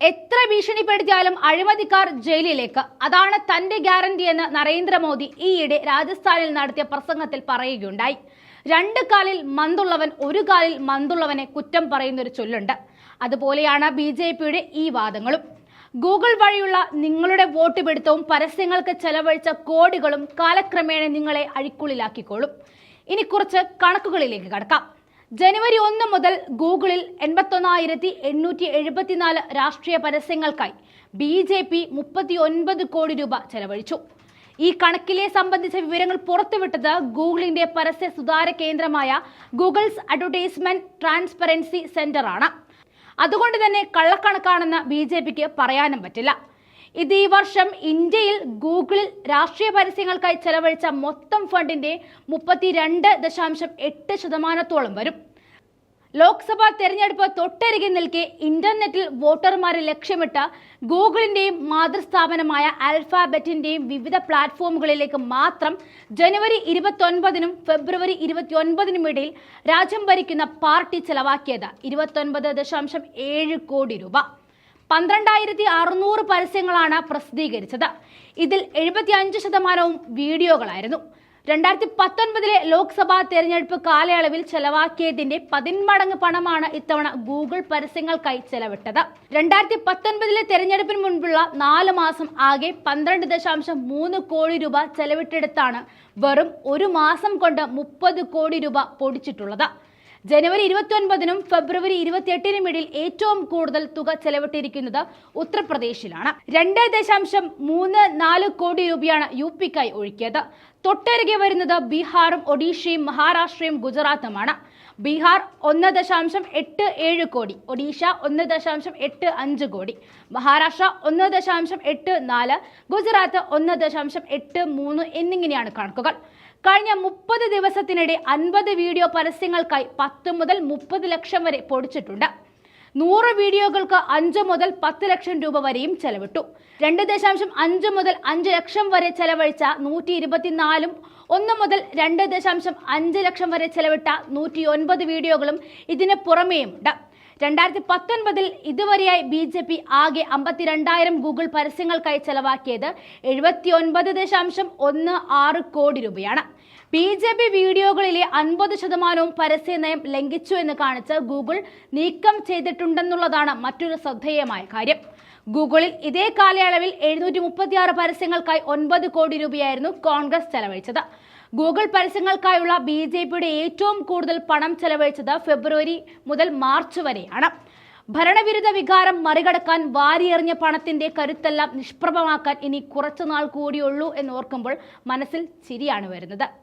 എത്ര ഭീഷണിപ്പെടുത്തിയാലും അഴിമതിക്കാർ ജയിലിലേക്ക്. അതാണ് തന്റെ ഗ്യാരണ്ടി എന്ന് നരേന്ദ്രമോദി ഈയിടെ രാജസ്ഥാനിൽ നടത്തിയ പ്രസംഗത്തിൽ പറയുകയുണ്ടായി. രണ്ട് കാലിൽ മന്തുള്ളവൻ ഒരു കാലിൽ മന്തുള്ളവനെ കുറ്റം പറയുന്നൊരു ചൊല്ലുണ്ട്. അതുപോലെയാണ് ബി ജെ പിയുടെ ഈ വാദങ്ങളും. ഗൂഗിൾ വഴിയുള്ള നിങ്ങളുടെ വോട്ട് പിടുത്തവും പരസ്യങ്ങൾക്ക് ചെലവഴിച്ച കോടികളും കാലക്രമേണ നിങ്ങളെ അഴിക്കുള്ളിലാക്കിക്കോളും. ഇനി കുറച്ച് കണക്കുകളിലേക്ക് കടക്കാം. ജനുവരി ഒന്ന് മുതൽ ഗൂഗിളിൽ എൺപത്തൊന്നായിരത്തി എണ്ണൂറ്റി എഴുപത്തിനാല് രാഷ്ട്രീയ പരസ്യങ്ങൾക്കായി ബി ജെ പി മുപ്പത്തി ഒൻപത് കോടി രൂപ ചെലവഴിച്ചു. ഈ കണക്കിലെ സംബന്ധിച്ച വിവരങ്ങൾ പുറത്തുവിട്ടത് ഗൂഗിളിന്റെ പരസ്യ സുതാര കേന്ദ്രമായ ഗൂഗിൾസ് അഡ്വർടൈസ്മെന്റ് ട്രാൻസ്പെറൻസി സെന്റർ ആണ് അതുകൊണ്ട് തന്നെ കള്ളക്കണക്കാണെന്ന് ബി ജെ പിക്ക് പറയാനും പറ്റില്ല. ഇത് ഈ വർഷം ഇന്ത്യയിൽ ഗൂഗിളിൽ രാഷ്ട്രീയ പരസ്യങ്ങൾക്കായി ചെലവഴിച്ച മൊത്തം ഫണ്ടിന്റെ മുപ്പത്തിരണ്ട് ദശാംശം എട്ട് ശതമാനത്തോളം വരും. ലോക്സഭാ തെരഞ്ഞെടുപ്പ് തൊട്ടരികെ നിൽക്കെ ഇന്റർനെറ്റിൽ വോട്ടർമാരെ ലക്ഷ്യമിട്ട് ഗൂഗിളിന്റെയും മാതൃസ്ഥാപനമായ ആൽഫാബെറ്റിന്റെയും വിവിധ പ്ലാറ്റ്ഫോമുകളിലേക്ക് മാത്രം ജനുവരി ഇരുപത്തൊൻപതിനും ഫെബ്രുവരി ഇരുപത്തിയൊൻപതിനും ഇടയിൽ രാജ്യം ഭരിക്കുന്ന പാർട്ടി ചെലവാക്കിയത് ഇരുപത്തൊൻപത് ദശാംശം ഏഴ് കോടി രൂപ. പന്ത്രണ്ടായിരത്തി അറുന്നൂറ് പരസ്യങ്ങളാണ് പ്രസിദ്ധീകരിച്ചത്. ഇതിൽ എഴുപത്തി അഞ്ച് ശതമാനവും വീഡിയോകളായിരുന്നു. രണ്ടായിരത്തി പത്തൊൻപതിലെ ലോക്സഭാ തെരഞ്ഞെടുപ്പ് കാലയളവിൽ ചെലവാക്കിയതിന്റെ പതിന്മടങ്ങ് പണമാണ് ഇത്തവണ ഗൂഗിൾ പരസ്യങ്ങൾക്കായി ചെലവിട്ടത്. രണ്ടായിരത്തി പത്തൊൻപതിലെ തെരഞ്ഞെടുപ്പിന് മുൻപുള്ള നാല് മാസം ആകെ പന്ത്രണ്ട് ദശാംശം മൂന്ന് കോടി രൂപ ചെലവിട്ടെടുത്താണ് വെറും ഒരു മാസം കൊണ്ട് മുപ്പത് കോടി രൂപ പൊടിച്ചിട്ടുള്ളത്. ജനുവരി ഇരുപത്തിയൊൻപതിനും ഫെബ്രുവരി ഇരുപത്തിയെട്ടിനും ഇടയിൽ ഏറ്റവും കൂടുതൽ തുക ചെലവിട്ടിരിക്കുന്നത് ഉത്തർപ്രദേശിലാണ്. രണ്ട് ദശാംശം മൂന്ന് നാല് കോടി രൂപയാണ് യു പിക്കായി ഒഴുക്കിയത്. തൊട്ടരികെ വരുന്നത് ബീഹാറും ഒഡീഷയും മഹാരാഷ്ട്രയും ഗുജറാത്തുമാണ്. ബീഹാർ ഒന്ന് ദശാംശം എട്ട് ഏഴ് കോടി ഒഡീഷ ഒന്ന് ദശാംശം എട്ട് അഞ്ച് കോടി മഹാരാഷ്ട്ര ഒന്ന് ദശാംശം എട്ട് നാല് ഗുജറാത്ത് ഒന്ന് ദശാംശം എട്ട് മൂന്ന് എന്നിങ്ങനെയാണ് കണക്കുകൾ. കഴിഞ്ഞ മുപ്പത് ദിവസത്തിനിടെ അൻപത് വീഡിയോ പരസ്യങ്ങൾക്കായി പത്ത് മുതൽ മുപ്പത് ലക്ഷം വരെ പൊടിച്ചിട്ടുണ്ട്. നൂറ് വീഡിയോകൾക്ക് അഞ്ച് മുതൽ പത്ത് ലക്ഷം രൂപ വരെയും ചെലവിട്ടു. രണ്ട് ദശാംശം അഞ്ച് മുതൽ അഞ്ച് ലക്ഷം വരെ ചെലവഴിച്ച നൂറ്റി ഇരുപത്തിനാലും ഒന്ന് മുതൽ രണ്ട് ദശാംശം അഞ്ച് ലക്ഷം വരെ ചെലവിട്ട നൂറ്റി ഒൻപത് വീഡിയോകളും ഇതിന് പുറമേയുമുണ്ട് രണ്ടായിരത്തി പത്തൊൻപതിൽ ഇതുവരെയായി ബി ജെ പി ആകെ അമ്പത്തിരണ്ടായിരം ഗൂഗിൾ പരസ്യങ്ങൾക്കായി ചെലവാക്കിയത് എഴുപത്തി ഒൻപത് ദശാംശം ഒന്ന് ആറ് കോടി രൂപയാണ്. ബി ജെ പി വീഡിയോകളിലെ അൻപത് ശതമാനവും പരസ്യ നയം ലംഘിച്ചു എന്ന് കാണിച്ച് ഗൂഗിൾ നീക്കം ചെയ്തിട്ടുണ്ടെന്നുള്ളതാണ് മറ്റൊരു ശ്രദ്ധേയമായ കാര്യം. ഗൂഗിളിൽ ഇതേ കാലയളവിൽ എഴുന്നൂറ്റി മുപ്പത്തിയാറ് പരസ്യങ്ങൾക്കായി ഒൻപത് കോടി രൂപയായിരുന്നു കോൺഗ്രസ് ചെലവഴിച്ചത്. ഗൂഗിൾ പരസ്യങ്ങൾക്കായുള്ള ബി ജെ പിയുടെ ഏറ്റവും കൂടുതൽ പണം ചെലവഴിച്ചത് ഫെബ്രുവരി മുതൽ മാർച്ച് വരെയാണ്. ഭരണവിരുദ്ധ വികാരം മറികടക്കാൻ വാരിയെറിഞ്ഞ പണത്തിന്റെ കരുത്തെല്ലാം നിഷ്പ്രഭമാക്കാൻ ഇനി കുറച്ചുനാൾ കൂടിയുള്ളൂ എന്ന് ഓർക്കുമ്പോൾ മനസ്സിൽ ചിരിയാണ് വരുന്നത്.